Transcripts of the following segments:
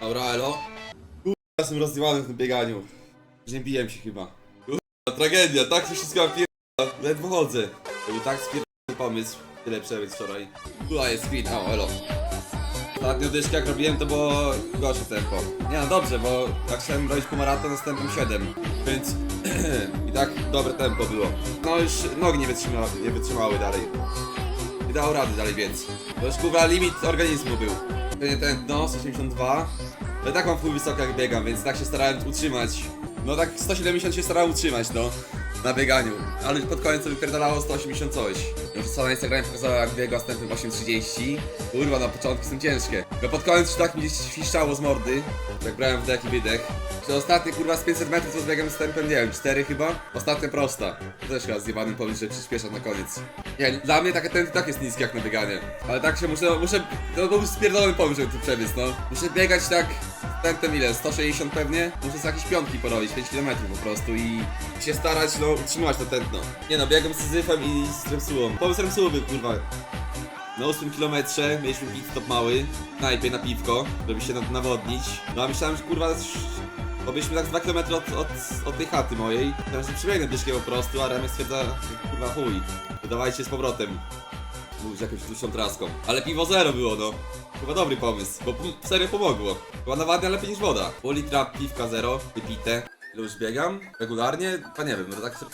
Dobra, elo. Kurwa, jestem rozdziałany w tym bieganiu. Już nie biłem się chyba. Kurwa, tragedia, tak się wszystko napierdala. Ledwo chodzę. To był tak spierdolony pomysł. Tyle przebyć wczoraj. Tutaj jest speed, o, elo. Ostatnio dyszkę jak robiłem to było gorsze tempo. Nie no dobrze, bo jak chciałem robić półmaraton tempem 7, więc i tak dobre tempo było. No już nogi nie wytrzymały, nie wytrzymały dalej. Nie dało rady dalej więc. To już kurwa limit organizmu był. Nie ten no, 182. Ja tak mam wpływ wysoko jak biegam, więc tak się starałem utrzymać. No tak 170 się starałem utrzymać, no. Na bieganiu. Ale pod koniec to wypierdalało 180 coś. Już co na Instagramie pokazało jak biega z tempem 8.30. Kurwa, na początku są ciężkie. No pod koniec już tak mi świszczało z mordy. Jak brałem wdech i wydech. To ostatnie kurwa z 500 metrów to zbiegam z nie wiem, 4 chyba? Ostatnia prosta. To też chyba zjebany pomysł, że przyspieszam na koniec. Nie, dla mnie takie tempo tak jest niskie jak na bieganie. Ale tak się muszę, muszę, to był spierdolony pomysł, żeby tu przebiec, no. Muszę biegać tak z tempem ile? 160 pewnie? Muszę sobie jakieś piątki porobić, 5 km po prostu i się starać, no, utrzymać to tętno. Nie no, biegam z Syzyfem i z Remsułą. Pomysł Remsuły kurwa, na 8 kilometrze mieliśmy pit stop mały, najpierw na piwko, żeby się nawodnić. No a myślałem, że kurwa, bo tak 2 km od, od, od tej chaty mojej. Teraz że przybiegnę dyszkiem po prostu, a Remek stwierdza, kurwa chuj, dodawajcie z powrotem. Mówić jakąś dłuższą traską. Ale piwo zero było, no. Chyba dobry pomysł, bo serio pomogło. Chyba nawadnia lepiej niż woda. Pół litra piwka zero, wypite. Ile już biegam? Regularnie? Ja nie wiem, no tak...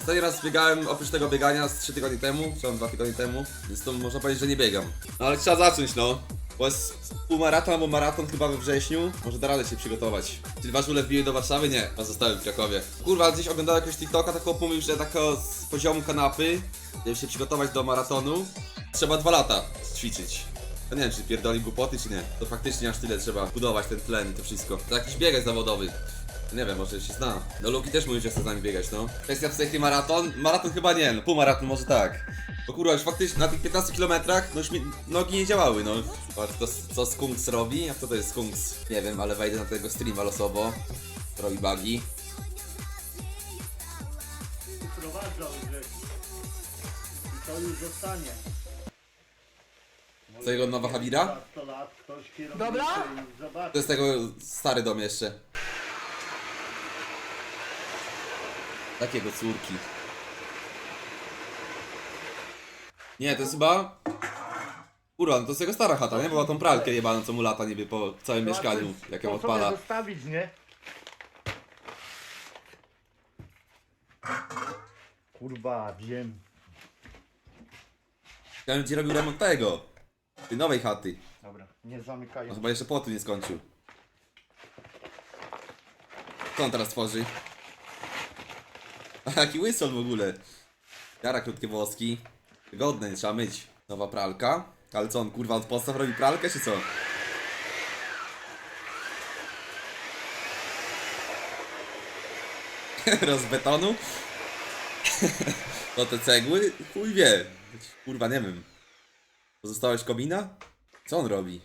Ostatni raz biegałem, oprócz tego biegania z 3 tygodnie temu, czy tam 2 tygodnie temu, więc to można powiedzieć, że nie biegam. No ale trzeba zacząć, no. Bo jest półmaraton albo maraton chyba we wrześniu, może da radę się przygotować. Czy dwa żule wbiły do Warszawy? Nie, a zostałem w Krakowie. Kurwa, gdzieś oglądałem jakiegoś TikToka, tak mówił, że tak o, z poziomu kanapy, żeby się przygotować do maratonu, trzeba dwa lata ćwiczyć. Nie wiem, czy pierdoli głupoty, czy nie. To faktycznie aż tyle trzeba budować ten tlen i to wszystko. To jakiś biegać zawodowy. Nie wiem, może się zna. No Luki też mówił, że chce z nami biegać, no. Kwestia psychy maraton? Maraton chyba nie, no półmaraton może tak. Bo kurwa, już faktycznie na tych 15 kilometrach, no już mi nogi nie działały, no. Patrz, to, co Skunks robi? A kto to jest Skunks? Nie wiem, ale wejdę na tego streama losowo. Robi bugi. Wprowadzał rzeczy. I to już zostanie. Co jego nowa Habira? Za 100 lat ktoś kierownicę Dobra? To jest tego stary dom jeszcze. Takiego córki. Nie, to jest chyba... Kurwa, no to jest jego stara chata, nie? Bo ma tą pralkę jebaną, co mu lata niby po całym mieszkaniu, jak ją odpala. zostawić, nie? Kurwa, wiem. Ja gdzie robił remont tego. Tej nowej chaty. Dobra, nie zamykają. On chyba jeszcze płotu nie skończył. Co on teraz tworzy? A jaki łysol w ogóle. Jara krótkie włoski. Wygodne, nie trzeba myć. Nowa pralka. Ale co on kurwa od podstaw robi pralkę czy co? Roz betonu? to te cegły? Chuj wie. Kurwa nie wiem. Pozostałeś komina? Co on robi?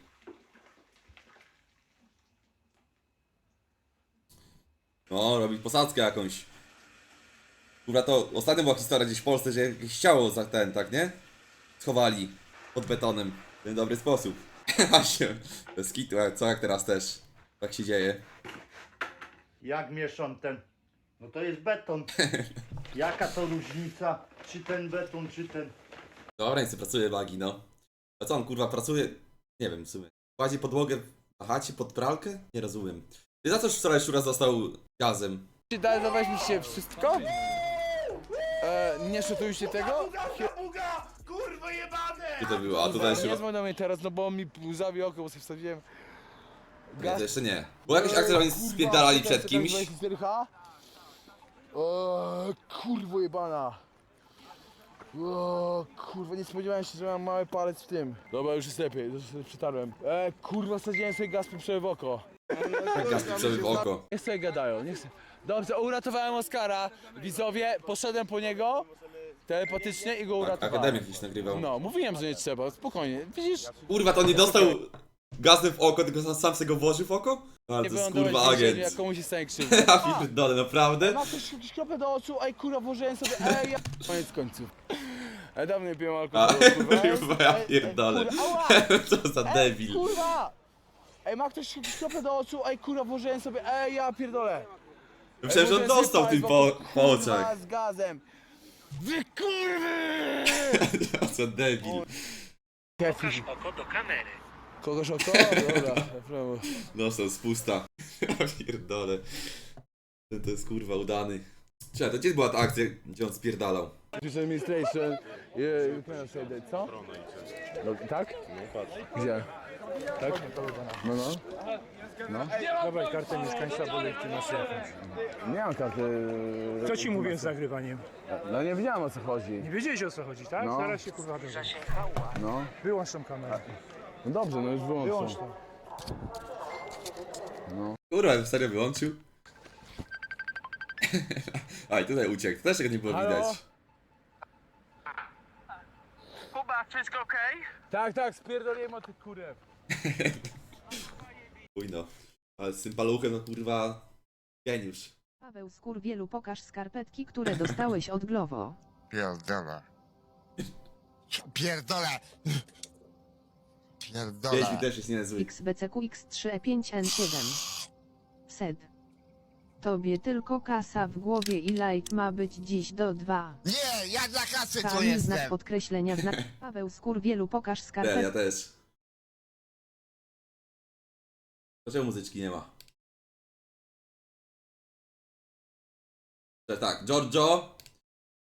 O, robi posadzkę jakąś. Kurwa, to ostatnio była historia gdzieś w Polsce, że jakieś ciało za ten, tak nie? Schowali pod betonem. W ten dobry sposób. Właśnie, jest kitu, a co jak teraz też? Tak się dzieje. Jak mieszam ten? No to jest beton. Jaka to różnica? Czy ten beton, czy ten... Dobra, nic pracuje bagi, no. A co on kurwa pracuje? Nie wiem w sumie. Kładzie podłogę na chacie pod pralkę? Nie rozumiem. Ty za co wczoraj szczura został gazem? Czy dawaliście wszystko? E, nie szutujcie tego? Uga! Kurwa jebane! Gdzie to było? A tutaj nie się... dzwoń do mnie teraz, no bo mi łzawi oko, bo sobie wstawiłem Nie, to jeszcze nie. Bo jakieś akcje oni spierdalali przed kimś. O, kurwo jebana. O, kurwa, nie spodziewałem się, że mam mały palec w tym. Dobra, już jest lepiej, już sobie przetarłem. E, kurwa, sadziłem sobie gaz pieprzowy w oko. Gaz pieprzowy w oko. Niech sobie gadają, niech sobie... Dobrze, uratowałem Oskara. Widzowie, poszedłem po niego telepatycznie i go uratowałem. Akademik gdzieś nagrywał. No, mówiłem, że nie trzeba, spokojnie. Widzisz, Kurwa, to nie dostał gazem w oko, tylko sam sobie go włożył w oko? Ale nie to jest kurwa agent. jak komuś się stanie krzywda. Ja pierdolę, naprawdę? Ma ktoś jakieś kropę do oczu, ej kurwa, włożyłem sobie, ej, ja... Koniec końców. Ej, dawno nie piłem A, alkoholu, kurwa. Ej, kurwa, ja ej, pierdolę. kurwa, ała! Co za Ej, debil. kurwa! Ej, ma ktoś kropę do oczu? Ej, kurwa, włożyłem sobie, ej, ja pierdolę. Myślałem, że on Włożyłem dostał sobie tym po, bo, po kurwa, oczach. z gazem. Wy kurwy! Co debil. oko do kamery. Kogoś oko? Dobra, prawo. Dostał z pusta. Ja pierdolę. Ten to jest kurwa udany. Czekaj, to gdzie była ta akcja, gdzie on spierdalał? This administration, you, you can say that, co? No, tak? Gdzie? Tak? No, no. No. Dawaj kartę mieszkańca, bo ty masz jakąś. Nie mam karty. Co ci mówię z nagrywaniem? No nie wiedziałem o co chodzi. Nie wiedziałeś o co chodzi, tak? No. Zaraz się kurwa dowiem. No. Wyłącz tą kamerę. No dobrze, no już Wyłącz wyłączę. to. Kurwa, serio wyłączył? Aj, tutaj uciekł, też tego nie było Halo? widać. Kuba, wszystko okej? Tak, tak, spierdoliłem o tych kurew. Uj no. Ale z tym paluchem, no kurwa, geniusz. Paweł Skurwielu pokaż skarpetki, które dostałeś od Glovo. Pierdolę. Pierdolę. Jeśli Pierdolę. też jest niezły. XBCQ X3E5N7. Sed. Tobie tylko kasa w głowie i like ma być dziś do 2. Nie, ja dla kasy tu Kamil znak jestem. podkreślenia znak. Paweł Skurwielu pokaż Ja, ja też. Dlaczego muzyczki nie ma? Że tak, Giorgio,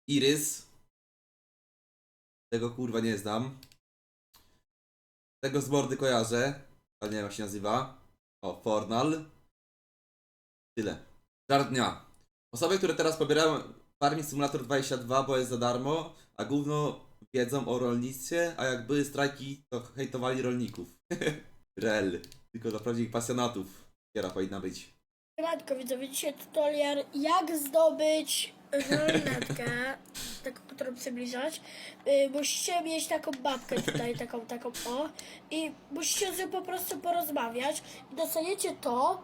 Iris. Tego kurwa nie znam. Tego z mordy kojarzę, ale nie wiem jak się nazywa. O, Fornal. Tyle. Żart dnia. Osoby, które teraz pobierają Farming Simulator 22, bo jest za darmo, a gówno wiedzą o rolnictwie, a jak były strajki, to hejtowali rolników. Rel. Tylko dla prawdziwych pasjonatów. Kiera powinna być. Siemanko widzowie, dzisiaj tutorial jak zdobyć żolinetkę, taką, którą przybliżać. Yy, musicie mieć taką babkę tutaj, taką, taką o i musicie z nią po prostu porozmawiać dostajecie to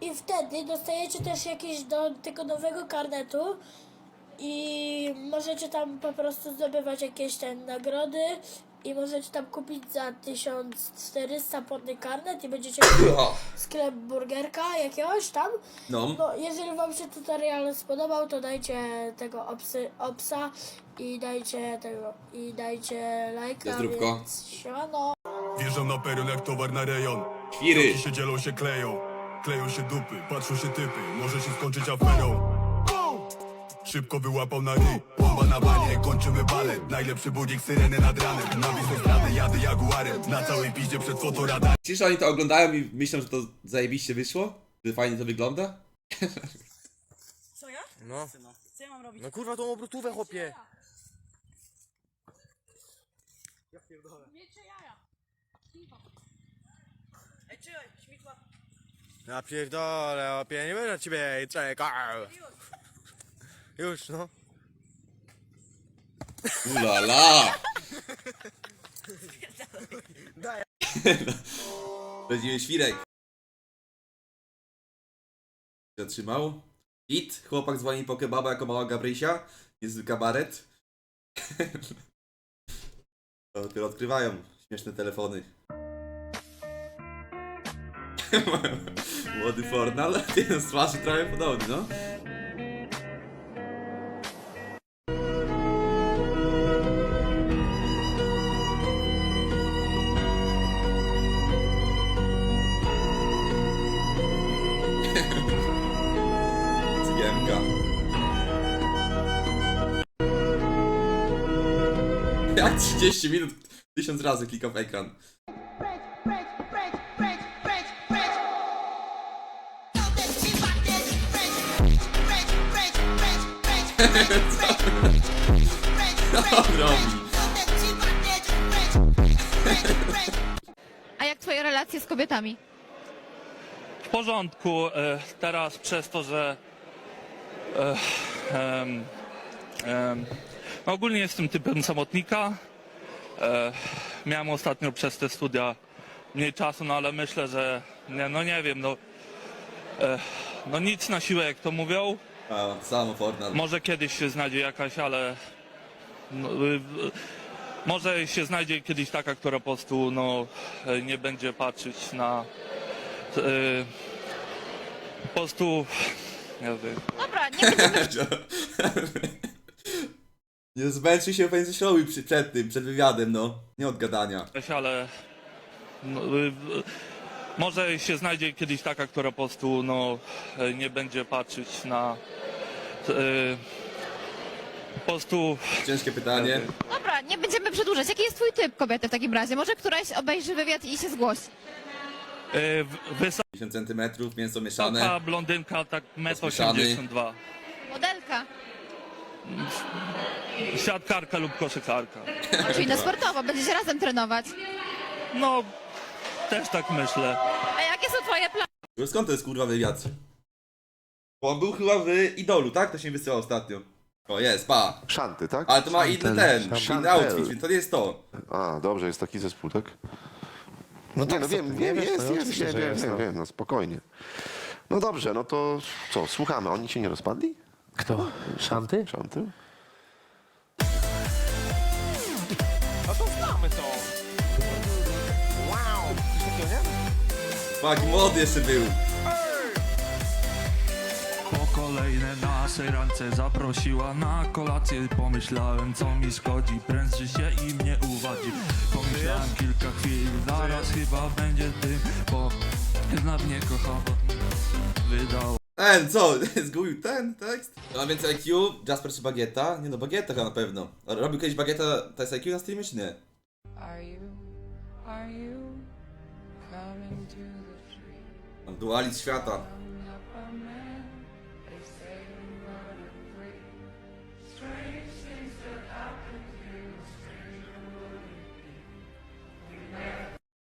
i wtedy dostajecie też jakieś do tego nowego karnetu i możecie tam po prostu zdobywać jakieś ten nagrody i możecie tam kupić za 1400 podny karnet i będziecie mieli sklep burgerka jakiegoś tam. No. No, jeżeli wam się tutorial spodobał, to dajcie tego obsy, obsa i dajcie tego i dajcie lajka, Zdrówko. więc siemano. Wjeżdżam na peron jak towar na rejon Świry. Się dzielą się kleją Kleją się dupy, patrzą się typy Może się skończyć aferą Szybko wyłapał na ryj Bomba na banie, kończymy balet Najlepszy budzik, syreny nad ranem Na wisną stradę jadę jaguarem Na całej piździe przed fotoradarem że oni to oglądają i myślą, że to zajebiście wyszło? Że fajnie to wygląda? Co ja? No. Co ja mam robić? No kurwa tą obrotówę chłopie. Wiecie jaja. Ej, czekaj, śmitła. Ja pierdolę, chłopie, nie będę na ciebie czekał. Już, no. Ulala! Prawdziwy świrek. Zatrzymał. Hit. Chłopak dzwoni po kebaba jako mała Gabrysia. Jest kabaret. To dopiero odkrywają śmieszne telefony. Młody Fornal. Ten z twarzy trochę podobny, no. Jak 30 minut, 1000 razy klikam w ekran. Co on robi? A jak twoje relacje z kobietami? W porządku, e, teraz przez to, że e, em, em, ogólnie jestem typem samotnika. E, miałem ostatnio przez te studia mniej czasu, no ale myślę, że nie, no nie wiem, no, e, no nic na siłę, jak to mówią. A, samo Fornal. Może kiedyś się znajdzie jakaś, ale no, y, Może się znajdzie kiedyś taka, która po prostu no, e, nie będzie patrzeć na. e, po prostu. Nie wiem. Dobra, nie będziemy... Nie zmęczy się pewnie coś robił przy, przed tym, przed wywiadem, no. Nie od gadania. ale no, y, y, może się znajdzie kiedyś taka, która po prostu no, y, nie będzie patrzeć na y, po prostu Ciężkie pytanie. Dobra, nie będziemy przedłużać. Jaki jest twój typ kobiety w takim razie? Może któraś obejrzy wywiad i się zgłosi. y, wysoka 50 cm, mięso mieszane. blondynka, tak Rozmieszany. 1,82 m. Siatkarka lub koszykarka. No, czyli na sportowo, będziecie razem trenować. No, też tak myślę. A jakie są twoje plany? Skąd to jest kurwa wywiad? Bo on był chyba w Idolu, tak? To się wysyłał ostatnio. O, jest, pa. Szanty, tak? Ale to ma inny ten, inny outfit, więc to nie jest to. A, dobrze, jest taki zespół, tak? No Nie, tak, no wiem, wiem, wiesz, jest, no, jest, wiem, wiem, jest, wiem, no. wiem, no spokojnie. No dobrze, no to co, słuchamy, oni się nie rozpadli? Kto? Szanty? Szanty? Jaki młody jeszcze był. Po kolejne naszej rance zaprosiła na kolację Pomyślałem co mi szkodzi, pręży się i mnie uwadzi Pomyślałem kilka chwil, zaraz chyba będzie ty Bo jedna mnie kocha, bo wydała Ten, co? Zgubił ten tekst? No więc IQ, Jasper czy Bagieta? Nie no, Bagieta chyba na pewno. Robił kiedyś Bagieta, to jest IQ na streamie czy nie? Tam Dualizm świata.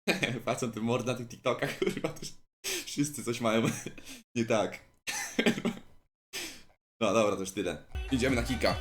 Patrzą te mordy na tych TikTokach, kurwa, to wszyscy coś mają nie tak. No dobra, to już tyle. Idziemy na kika.